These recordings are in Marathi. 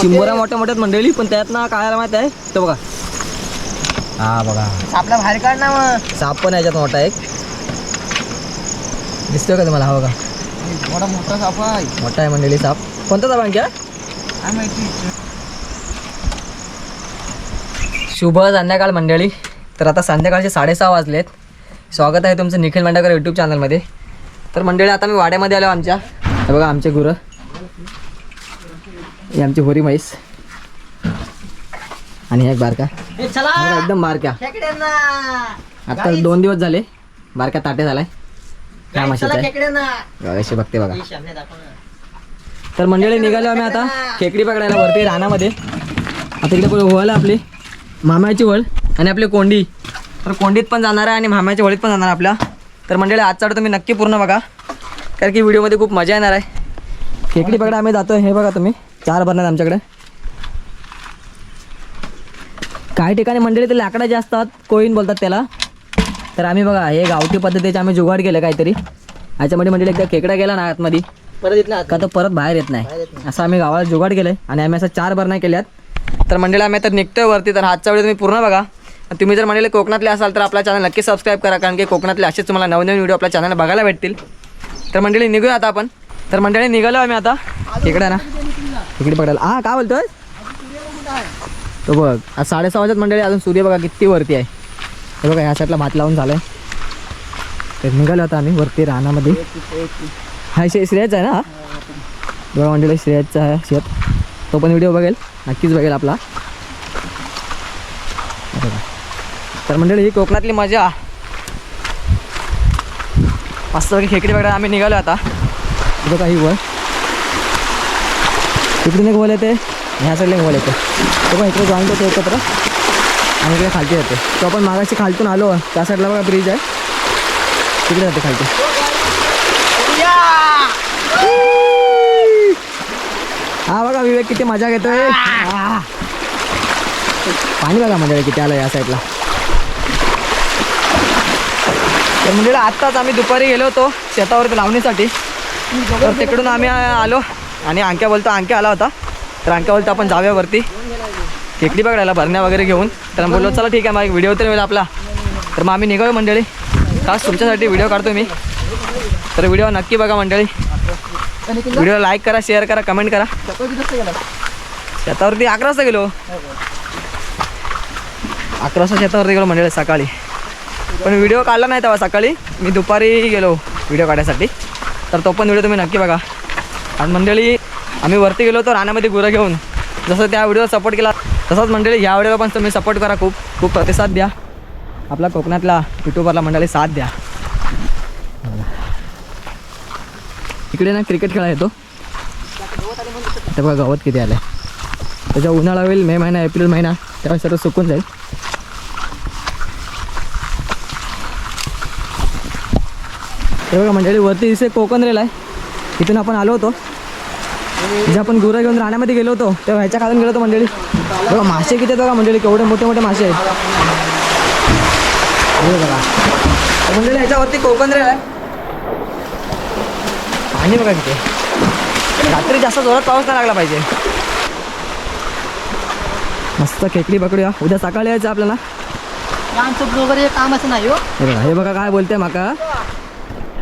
चिंबोऱ्या मोठ्या मोठ्यात मंडळी पण त्यात ना काय माहीत आहे? तो बघा. हा बघा. आपला बाहेर काढ ना मग. साप पण याच्यात मोठा एक. दिसतोय का तुम्हाला? हा बघा. मोठा मोठा साप आहे. मोठा आहे मंडळी साप. कोणता साप आणखी शुभ संध्याकाळ मंडळी. तर आता संध्याकाळचे साडेसहा वाजलेत. स्वागत आहे तुमचं निखिल मंडाकर यूट्यूब चॅनलमध्ये तर मंडळी आता मी वाड्यामध्ये आलो आमच्या. हे बघा आमचे गुरं. ही आमची होरी म्हैस. आणि एक बारका. एकदम बारक्या. आता दोन दिवस झाले. बारक्या ताटे झालाय. काय कशी बघते बघा. तर मंडळी निघालो आम्ही आता खेकडी पकडायला वरती रानामध्ये. आता इकडे वळ आपली. मामाची वळ आणि आपली कोंडी. तर कोंडीत पण जाणार आहे आणि मामाच्या वळीत पण जाणार आपल्या. तर मंडळी आजचा व्हिडिओ तुम्ही नक्की पूर्ण बघा. कारण की व्हिडिओमध्ये खूप मजा येणार आहे. खेकडी पकडा आम्ही जातो हे बघा तुम्ही. चार भरणार आमच्याकडे. काही ठिकाणी मंडळी ते लाकडा जे असतात कोईन बोलतात त्याला. तर आम्ही बघा हे गावठी पद्धतीचे आम्ही जुगाड केलं काहीतरी. याच्यामध्ये मंडळी एकदा खेकडा गेला ना आतमध्ये. परत येत ना का तो परत बाहेर येत नाही. असं आम्ही गावाला जुगाड केलंय आणि आम्ही असं चार भरण्या केल्यात. तर मंडळी आम्ही आता निघतोय वरती तर हातचा व्हिडिओ तुम्ही पूर्ण बघा. तुम्ही जर मंडळी कोकणातले असाल तर आपला चॅनल नक्की सबस्क्राईब करा कारण की कोकणातले असेच तुम्हाला नवनवीन व्हिडिओ आपल्या चॅनल बघायला भेटतील. तर मंडळी निघूया आता आपण. तर मंडळी निघालो आम्ही आता. इकडे ना. इकडे पकडायला. हा काय बोलतोय तो बघ आज साडेसहा वाजत मंडळी अजून सूर्य बघा किती वरती आहे. हे बघा ह्या साईडला भात लावून झालंय. तर निघालो आता आम्ही वरती रानामध्ये. हा शे श्रेयच आहे ना? बघा मंडळी श्रेयसचा आहे शेत तो पण व्हिडिओ बघेल नक्कीच बघेल आपला. तर मंडळी ही कोकणातली मजा. मस्त खेकडी वगैरे आम्ही निघालो आता. बघा ही वर तिकडून एक वळ येते ह्या साईडला एक वळ येते. तो पण इकडे जॉईंट होते एकत्र. आणि इकडे खालती येते. तो आपण मागाशी खालतून आलो त्या साईडला बघा ब्रिज आहे. तिकडे जाते खालती. हा बघा विवेक किती मजा घेतोय. पाणी बघा म्हणजे किती आलं या साईडला तर म्हणजे आत्ताच आम्ही दुपारी गेलो होतो शेतावरती लावणीसाठी. तर तिकडून आम्ही आलो. आणि अंक्या बोलतो अंक्या आला होता. तर अंक्या बोलतो आपण जाऊया वरती. खेकडी पकडायला भरण्या वगैरे घेऊन. तर बोललो चला ठीक आहे मग व्हिडिओ तर होईल आपला. तर मग आम्ही निघालो मंडळी. खास तुमच्यासाठी व्हिडिओ काढतो मी. तर व्हिडिओ नक्की बघा मंडळी. व्हिडिओ लाईक करा शेअर करा कमेंट करा. शेतावरती अकरा वाजता गेलो अकरा वाजता शेतावरती गेलो मंडळी सकाळी. पण व्हिडिओ काढला नाही तेव्हा सकाळी. मी दुपारी गेलो व्हिडिओ काढण्यासाठी. तर तो पण व्हिडिओ तुम्ही नक्की बघा. आणि मंडळी आम्ही वरती गेलो होतो रानामध्ये गुरं घेऊन. जसं त्या व्हिडिओ सपोर्ट केला तसंच मंडळी ह्या व्हिडिओला पण तुम्ही सपोर्ट करा खूप. खूप प्रतिसाद द्या. आपला कोकणातला युट्यूबरला मंडळी साथ द्या. इकडे ना क्रिकेट खेळायला येतो. ते बघा गवत किती आलं त्याच्या उन्हाळा होईल मे महिना एप्रिल महिना त्यावेळेस सर्व सुकून जाईल. ते बघा मंडळी वरती दिसे कोकण रेल आहे. तिथून आपण आलो होतो. जे आपण गुरं घेऊन राण्यामध्ये गेलो होतो. तेव्हा ह्याच्या खालून गेलो होतो मंडळी. बघा मासे किती आहेत बघा मंडळी. केवढे मोठे मोठे मासे आहेत. बघा. मंडळी ह्याच्यावरती कोकण रेल आहे. पाणी बघा किती रात्री जास्त जोरात पाऊस नाही लागला पाहिजे. मस्त खेकडी पकडूया. उद्या सकाळी यायचं आपल्याला. काम असं नाही हो बघा हे बघा काय बोलते माका.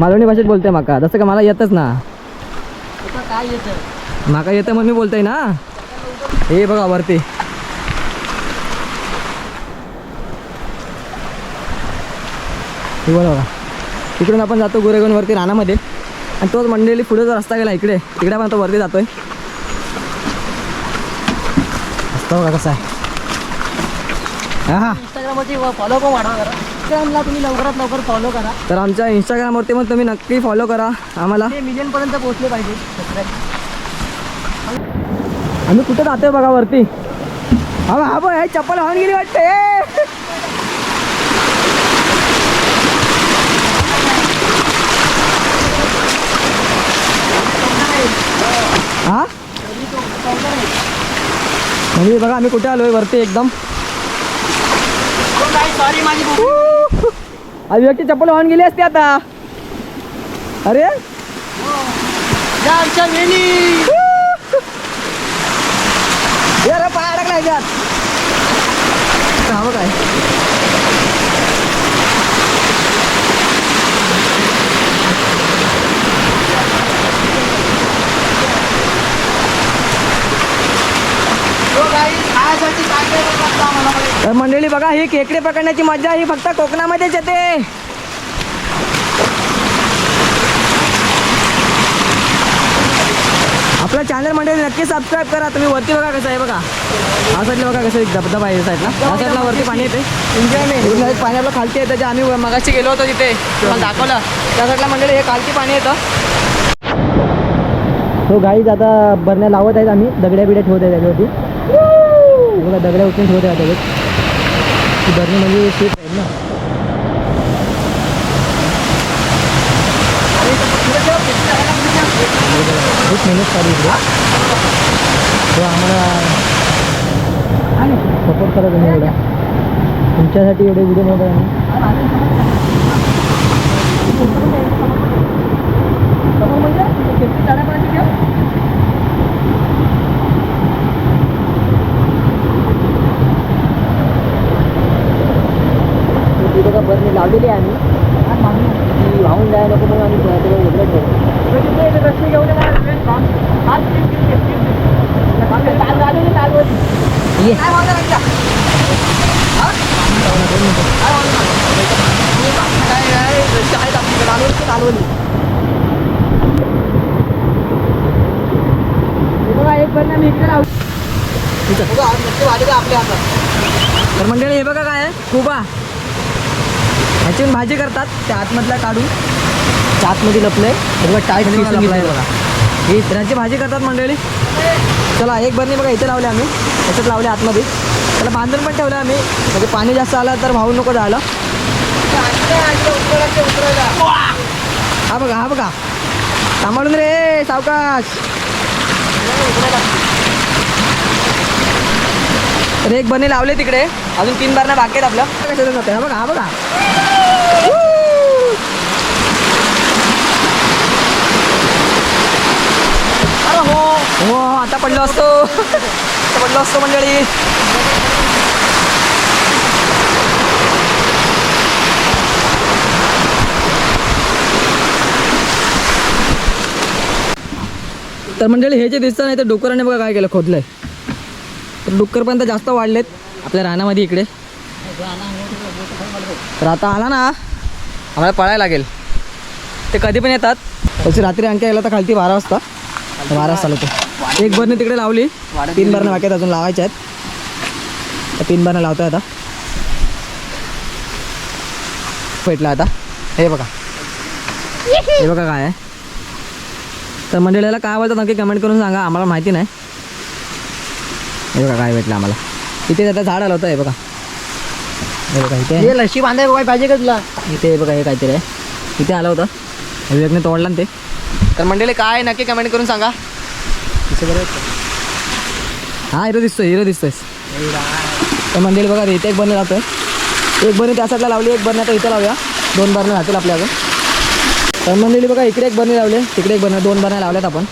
मालवणी भाषेत बोलते माका. जसं का मला येतच ना. काय येतं? माका येतं म्हणून मी बोलतोय ना? हे बघा वरती. बघा बघा. इकडून आपण जातो गुरेगोन वरती रानामध्ये. आणि तोच मंडळी पुढे जो रस्ता गेला इकडे तिकडे आपण तो वरती जातोय. रस्ता बघा कसा आहे. हा हा. इंस्टाग्रामवरती फॉलो पण वाढवा करा इंस्टाग्रामला तुम्ही लवकरात लवकर फॉलो करा. तर आमच्या इंस्टाग्रामवरती पण तुम्ही नक्की फॉलो करा आम्हाला. ते मिलियन पर्यंत पोहोचले पाहिजे. आम्ही कुठं जातोय बघा वरती? हा हा बघ हे चप्पल वाहून गेली वाटते हा? म्हणजे बघा आम्ही कुठे आलोय वरती एकदम? सॉरी माझी अभिव्यक्ती चप्पल वाहून गेली असते आता. अरे. या आमच्या वेणी केल्यात हवं काय तर मंडळी बघा ही खेकडे पकडण्याची मजा ही फक्त कोकणामध्येच येते. आपला चॅनल मंडळी नक्की सबस्क्राईब करा. तुम्ही वरती बघा कसं आहे बघा. हा साईडला बघा कसं एक धबधबा आहे साईडला या साईडला वरती पाणी येते एन्जॉयमेंट पाणी आपलं खालती येतं. जे आम्ही मगाशी गेलो होतो तिथे. तुम्हाला दाखवलं. त्या साईडला मंडळी हे खालती पाणी येतं. हो गाईज आता बरण्या लावत आहेत आम्ही. दगड्या बिड्या ठेवत आहे त्याच्यावरती. दगड्या उचलून ठेवत आहे त्याच्यात ती बरणी म्हणजे शेत आहे ना खूप मेहनत चालू इकडे तो आम्हाला सपोर्ट करा तुम्ही एवढा तुमच्यासाठी एवढे व्हिडिओ बनवतो आम्ही ती बघा बरणी लावलेली आहे आम्ही ती वाहून जायला नको म्हणून आम्ही त्याला वेगळं ठेवतो ये तर मंडळी हे बघा काय आहे? कुबा ह्याची भाजी करतात. त्या आतमधला काढून. त्या आतमध्ये लपलंय. बघा टाईट लपलाय बघा. ही त्याची भाजी करतात मंडळी. चला एक बरणी बघा इथे लावले आम्ही. त्याच्यात लावले आतमध्ये. त्याला बांधून पण ठेवलं आम्ही. म्हणजे पाणी जास्त आलं तर वाहून नको जायला. हा बघा हा बघा. सांभाळून रे सावकाश. रेक एक बने लावले तिकडे. अजून तीन बारना बाकी आहेत आपल्या कशाला जाते हा बघा हा बघा हो हो आता पडलो असतो. आता पडलो असतो मंडळी. तर मंडळी हे जे दिसतं नाही तर डोकराने बघा काय केलं खोदलंय. तर डुक्करपर्यंत जास्त वाढलेत आपल्या रानामध्ये इकडे. तर आता आला ना आम्हाला पळायला लागेल. ते कधी पण येतात. तशी रात्री आणखी यायला तर खालती बारा वाजता. तर बारा वाजता तो एक बरणी तिकडे लावली. तीन बरणं बाकी आहेत अजून लावायच्या आहेत. तर तीन बरणं लावतोय आता. भेटला आता. हे बघा. हे बघा काय आहे. तर मंडळीला काय बोलतात नक्की कमेंट करून सांगा. आम्हाला माहिती नाही. हे बघा काय भेटलं आम्हाला. इथे आता झाड आलं होतं हे बघा. हे बघा इथे. लशी बांधाय काय पाहिजे का तुला? इथे हे बघा हे काहीतरी आहे. इथे आलं होतं. विवेकने तोडलं ना ते. तर मंडळी काय नक्की कमेंट करून सांगा. हा हिरो दिसतोय हिरो दिसतोय. तर मंडळी बघा इथे एक बरणी लावतोय एक बरणी त्या साईडला लावली एक बरणी आता इथे लावूया. दोन बरणी राहतील आपल्या अजून. तर मंडळी बघा इकडे एक बरणी लावले तिकडे एक बरणे दोन बरण्या लावल्यात आपण.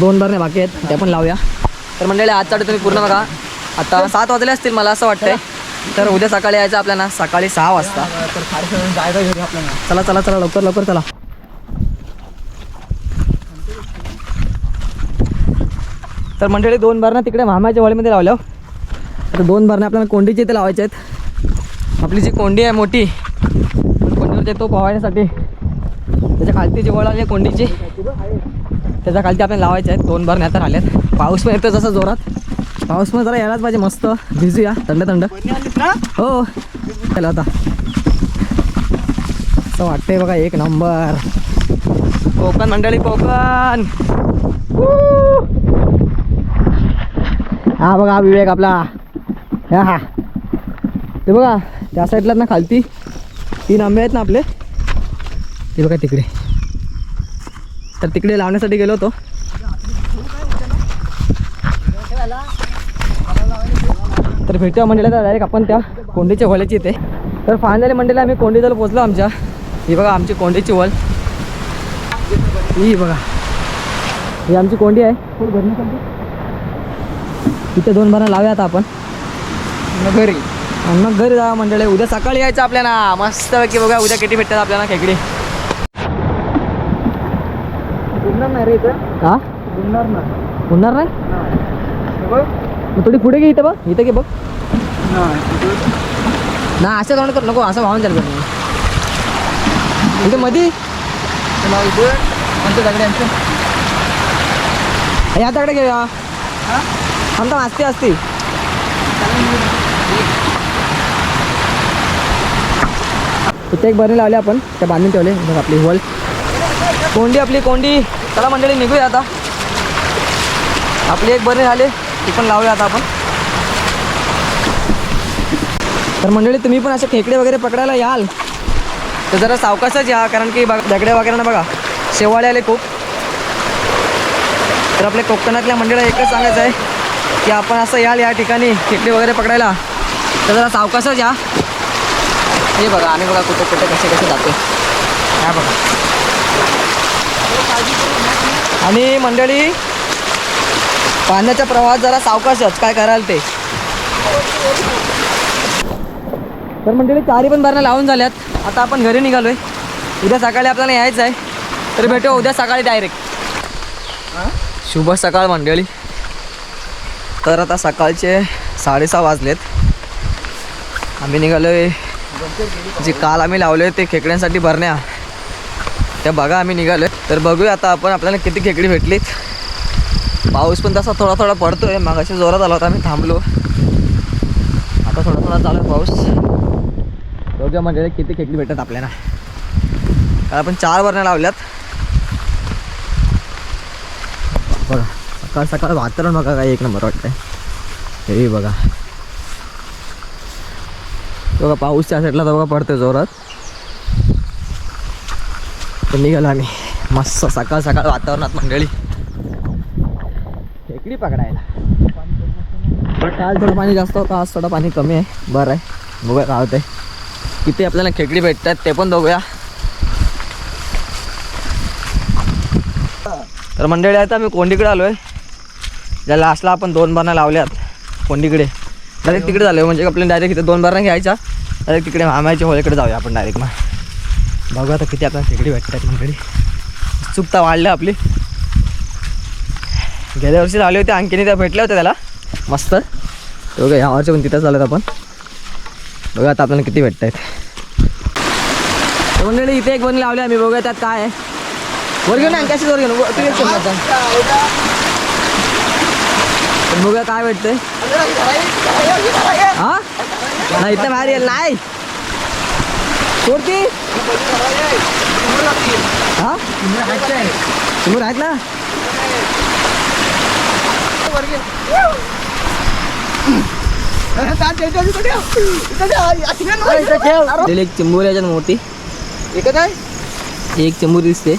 दोन बरणे बाकी आहेत त्या पण लावूया. तर मंडळी आजचा तुम्ही पूर्ण बघा. आता सात वाजले असतील मला असं वाटतंय. तर उद्या सकाळी यायचं आपल्याला सकाळी सहा वाजता. चला चला चला लवकर लवकर चला. तर मंडळी दोन बरणं तिकडे मामाच्या वाडीमध्ये लावल्या तर आता दोन बारणं आपल्याला कोंडीची इथे लावायच्या आहेत. आपली जी कोंडी आहे मोठी कोंडीवर तो पोहायसाठी. त्याच्या खालती जे वळ आले कोंडीची त्याच्या खालती आपल्याला लावायचे आहेत. दोन बार नाही तर आल्यात पाऊस पण येतो जसं जोरात. पाऊस पण जरा यायलाच पाहिजे मस्त. भिजूया. थंड थंड. हो. चला आता. असं वाटतंय बघा एक नंबर. कोकण मंडळी कोकण. हा बघा विवेक आपला. हा हा. ते बघा त्या साईडला ना खालती. तीन आंबे आहेत ना आपले. ते बघा तिकडे. तर तिकडे लावण्यासाठी गेलो होतो. तर भेटूया मंडळाला डायरेक्ट आपण त्या कोंडीच्या वल्याची इथे. तर फायनली मंडळी आम्ही कोंडीजवळ पोचलो आमच्या. ही बघा आमची कोंडीची वल. ही बघा. ही आमची कोंडी आहे. तिथे दोन भरणं लावूया आता आपण. मग घरी. आणि मग घरी जा मंडळी. उद्या सकाळी यायचं आपल्याला. मस्त की बघा उद्या किती भेटतात आपल्याला खेकडी गुंडणार नाही रे इथं हा? ना होणार नाही? मग थोडी पुढे घे इथं बघ. इथं घे बघ. ना असं तोंड कर. नको असं वाहून चालू इथे मधी. कोणत्या दगड्यांचं या तकडे घेऊया. थांब असते असते. इथे एक बरणी लावली आपण. त्या बांधून ठेवले. बघ आपली वल कोंडी आपली कोंडी. चला मंडळी निघूया आता. आपली एक बरे झाले ती पण लावूया आता आपण. तर मंडळी तुम्ही पण असे खेकडे वगैरे पकडायला याल. तर जरा सावकाशच या कारण की दगड्या वगैरे ना बघा शेवाळे आले खूप. तर आपल्या कोकणातल्या मंडळीला एकच सांगायचं आहे की आपण असं याल या ठिकाणी खेकडे वगैरे पकडायला. तर जरा सावकाशच या. हे बघा आणि बघा कुठे कुठे कसे कसे जाते. हा बघा. आणि मंडळी पाण्याचा प्रवाह जरा सावकाशच. काय कराल ते? तर मंडळी चारी पण भरणं लावून झाल्यात. आता आपण घरी निघालोय. उद्या सकाळी आपल्याला यायचं आहे. तर भेटू उद्या सकाळी डायरेक्ट शुभ सकाळ मंडळी. तर आता सकाळचे साडेसहा वाजलेत. आम्ही निघालोय. जे काल आम्ही लावले ते खेकड्यांसाठी भरण्या त्या बघा आम्ही निघालोय. तर बघूया आता आपण आपल्याला किती खेकडी भेटलीत पाऊस पण तसा थोडा थोडा पडतोय. मागाशी जोरात आला होता आम्ही थांबलो. आता थोडा थोडा चालू आहे पाऊस. बघूया म्हणजे किती खेकडी भेटतात आपल्याला. कारण आपण चार भरण्या लावल्यात. बघा सकाळ सकाळ वातावरण बघा काय एक नंबर वाटतंय. हे बघा. बघा पाऊस त्या साईडला तर बघा पडतोय जोरात. तर निघालो आम्ही. मस्त सकाळ सकाळ वातावरणात मंडळी. खेकडी पकडायला. काल थोडं पाणी जास्त होतं आज थोडं पाणी कमी आहे. बरं आहे. बघूया काय होतंय. किती आपल्याला खेकडी भेटतात ते पण बघूया. तर मंडळी आता मी कोंडीकडे आलो आहे ज्या लास्टला आपण दोन बारणं लावल्यात कोंडीकडे. डायरेक्ट तिकडे झालो म्हणजे आपल्याला डायरेक्ट इथे दोन बारणं घ्यायच्या. डायरेक्ट तिकडे मामाच्या होळीकडे जाऊया आपण डायरेक्ट मग. बघू आता किती आता तिकडे भेटतात मंडळी. उत्सुकता वाढलं आपली. गेल्या वर्षी लावली होते आणखीने त्या भेटल्या होत्या त्याला. मस्त. बघा ह्या वर्षी पण तिथंच झालं आपण. बघा आता आपल्याला किती भेटत आहेत मंडळी इथे एक बन लावले आम्ही बघूया त्यात काय आहे. वर घेऊन कशी वर घेऊन? तू एक बघूया काय भेटतंय. हा? नाही इथं बाहेर येईल नाही. हा? आहेत ना एक चिंबोरी याच्यात मोठी. एकच आहे? एक चिंबोरी दिसते.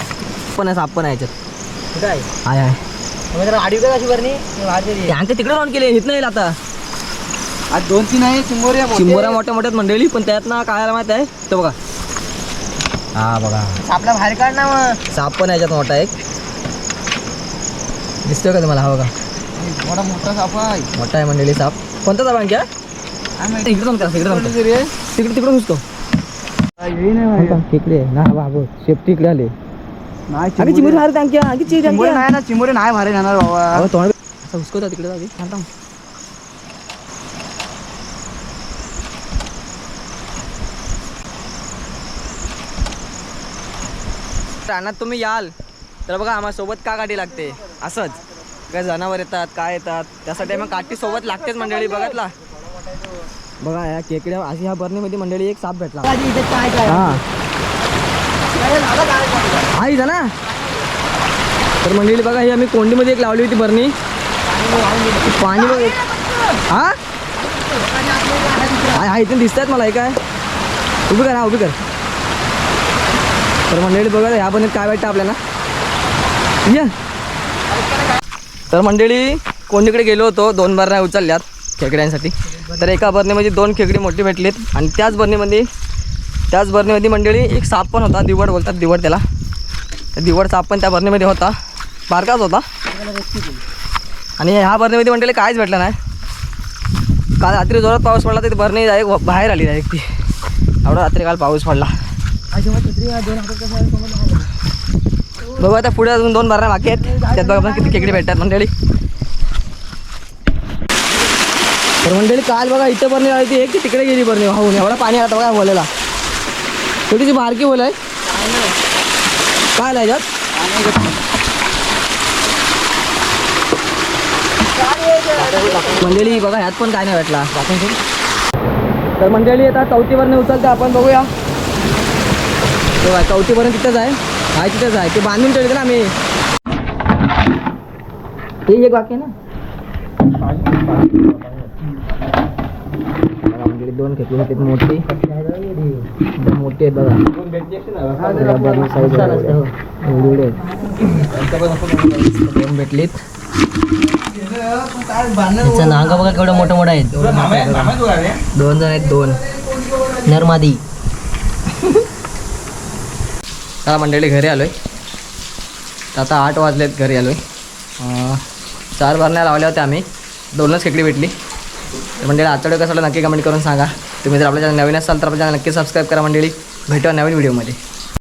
पण आहे साप पण आहे? याच्यात काय कशी तिकडे राऊंड केले इथं येईल आता आज दोन तीन आहे चिंबोऱ्या चिंबोऱ्या मोठ्या मोठ्यात मंडळी पण त्यात ना काय माहीत आहे? तो बघा. हा बघा. आपला बाहेर काढ ना मग. साप पण याच्यात मोठा एक. दिसतोय का तुम्हाला? हा बघा. मोठा मोठा साप आहे. मोठा आहे मंडळी साप. कोणता साप आणखी हा? इकडे करा. तिकडे तिकडे घुसतो. तिकडे ना बाबू शेपटी इकडे आले. आणखी मारत आणखी नाही ना चिंबोरी नाही भारी जाणार बाबा. तोंड तिकडे. थांब. रानात तुम्ही याल तर बघा आम्हाला सोबत का काठी लागते? असंच. काय जनावर येतात काय येतात? त्यासाठी मग काठी सोबत लागतेच मंडळी बघतला? बघा या केकड्या अशी ह्या बरणीमध्ये मंडळी एक साप भेटला. हा. आई ना तर मंडळी बघा ही आम्ही कोंडीमध्ये एक लावली होती बरणी पाणी बघ हा? इथून दिसत आहेत मला हे काय? उभी कर हा उभी कर. तर मंडळी बघा ह्या बरणीत काय भेटतं आपल्याला? या. तर मंडळी कोंडीकडे गेलो होतो दोन बरण्या उचलल्यात खेकड्यांसाठी. तर एका बरणीमध्ये दोन खेकडी मोठी भेटलीत आणि त्याच बरणीमध्ये त्याच बरणीमध्ये मंडळी एक साप पण होता दिवड बोलतात दिवड त्याला. तर दिवड साप पण त्या बरणीमध्ये होता. बारकाच होता. आणि ह्या बरणीमध्ये मंडळी काहीच भेटलं नाही. काल रात्री जोरात पाऊस पडला तर ती बरणी डायरेक्ट बाहेर आली डायरेक्ट ती एवढा रात्री काल पाऊस पडला. बघू आता पुढे अजून दोन बरण्या बाकी आहेत. त्यात बघा आपण किती खेकडे भेटतात मंडळी. तर मंडळी काल बघा इथं बरणी आली ती एक की तिकडे गेली बरणी वाहून एवढा पाणी आता बघा बोलायला. थोडीशी बारकी बोल आहे काय आलं मंडळी बघा ह्यात पण काय नाही भेटला. तर मंडळी आता चौथीवरने उचलते आपण बघूया. तेव्हा चौथीपर्यंत तिथंच आहे. आहे तिथंच आहे. ते बांधून ठेवले ना आम्ही. ते एक बाकी आहे ना? म्हणजे दोन खेपी होते मोठी. मोठी आहेत बघा. साईज दोन भेटलीत. त्याचं नांगा बघा केवढं मोठं मोठं आहेत. दोन जण आहेत दोन. नरमादी. चला मंडळी घरी आलो आहे तर आता आठ वाजलेत घरी आलो आहे चार बारण्या लावल्या होत्या आम्ही. दोनच खेकडी भेटली. तर मंडळी आजचा व्हिडिओ कसा नक्की कमेंट करून सांगा. तुम्ही जर आपल्या चॅनल नवीन असाल तर आपल्या चॅनल नक्की सबस्क्राईब करा मंडळी. भेटू नवीन व्हिडिओमध्ये.